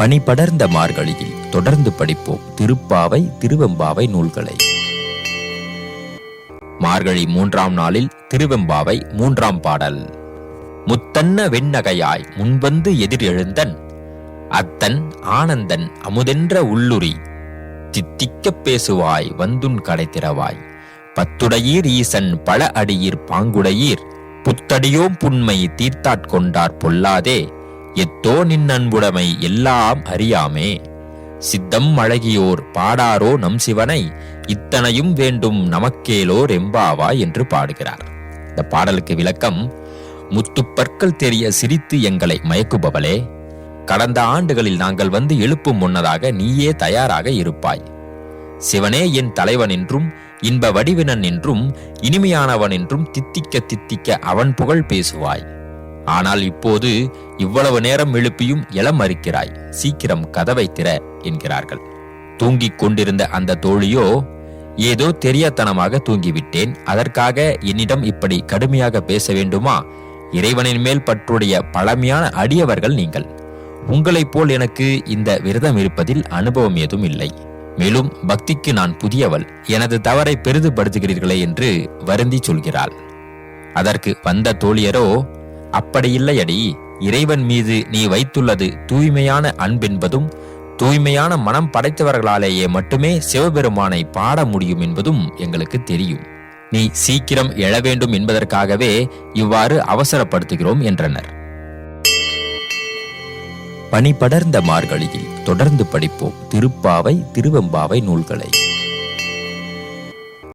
பனி படர்ந்த மார்கழியில் தொடர்ந்து படிப்போம் திருப்பாவை திருவெம்பாவை நூல்களை. மார்கழி மூன்றாம் நாளில் திருவெம்பாவை மூன்றாம் பாடல். முத்தன்ன வெண்ணகையாய் முன்வந்து எதிர் எழுந்தன் அத்தன் ஆனந்தன் அமுதென்ற உள்ளுரி தித்திக்கப் பேசுவாய் வந்துன் கடை திறவாய் பத்துடையீர் ஈசன் பல அடியீர் பாங்குடையீர் புத்தடியோம் புண்மை தீர்த்தாட்கொண்டார் பொல்லாதே எத்தோ நின் அன்புடைமை எல்லாம் அறியாமே. சித்தம் அழகியோர் பாடாரோ நம் சிவனை இத்தனையும் வேண்டும் நமக்கேலோர் எம்பாவா என்று பாடுகிறார். இந்த பாடலுக்கு விளக்கம் முத்துப்பற்கள் தெரிய சிரித்து எங்களை மயக்குபவளே கடந்த ஆண்டுகளில் நாங்கள் வந்து எழுப்பும் முன்னதாக நீயே தயாராக இருப்பாய். சிவனே என் தலைவன் என்றும் இன்ப வடிவினன் என்றும் இனிமையானவன் என்றும் தித்திக்க தித்திக்க அவன் புகழ் பேசுவாய். ஆனால் இப்போது இவ்வளவு நேரம் எழுப்பியும் இளம் மறுக்கிறாய். சீக்கிரம் கதவை திற என்கிறார்கள். தூங்கிக் கொண்டிருந்த அந்த தோழியோ ஏதோ தெரியாத்தனமாக தூங்கிவிட்டேன். அதற்காக என்னிடம் இப்படி கடுமையாக பேச வேண்டுமா? இறைவனின் மேல் பற்றுடைய பழமையான அடியவர்கள் நீங்கள். உங்களைப் போல் எனக்கு இந்த விரதம் இருப்பதில் அனுபவம் ஏதும் இல்லை. மேலும் பக்திக்கு நான் புதியவள். எனது தவறை பெரிதுபடுத்துகிறீர்களே என்று வருந்தி சொல்கிறாள். அதற்கு வந்த தோழியரோ அப்படியில்லையடி. இறைவன் மீது நீ வைத்துள்ளது தூய்மையான அன்பென்பதும் தூய்மையான மனம் படைத்தவர்களாலேயே மட்டுமே சிவபெருமானை பாட முடியும் என்பதும் எங்களுக்கு தெரியும். நீ சீக்கிரம் எழ வேண்டும் என்பதற்காகவே இவ்வாறு அவசரப்படுத்துகிறோம் என்றனர். பனி படர்ந்த மார்கழியில் தொடர்ந்து படிப்போம் திருப்பாவை திருவெம்பாவை நூல்களை.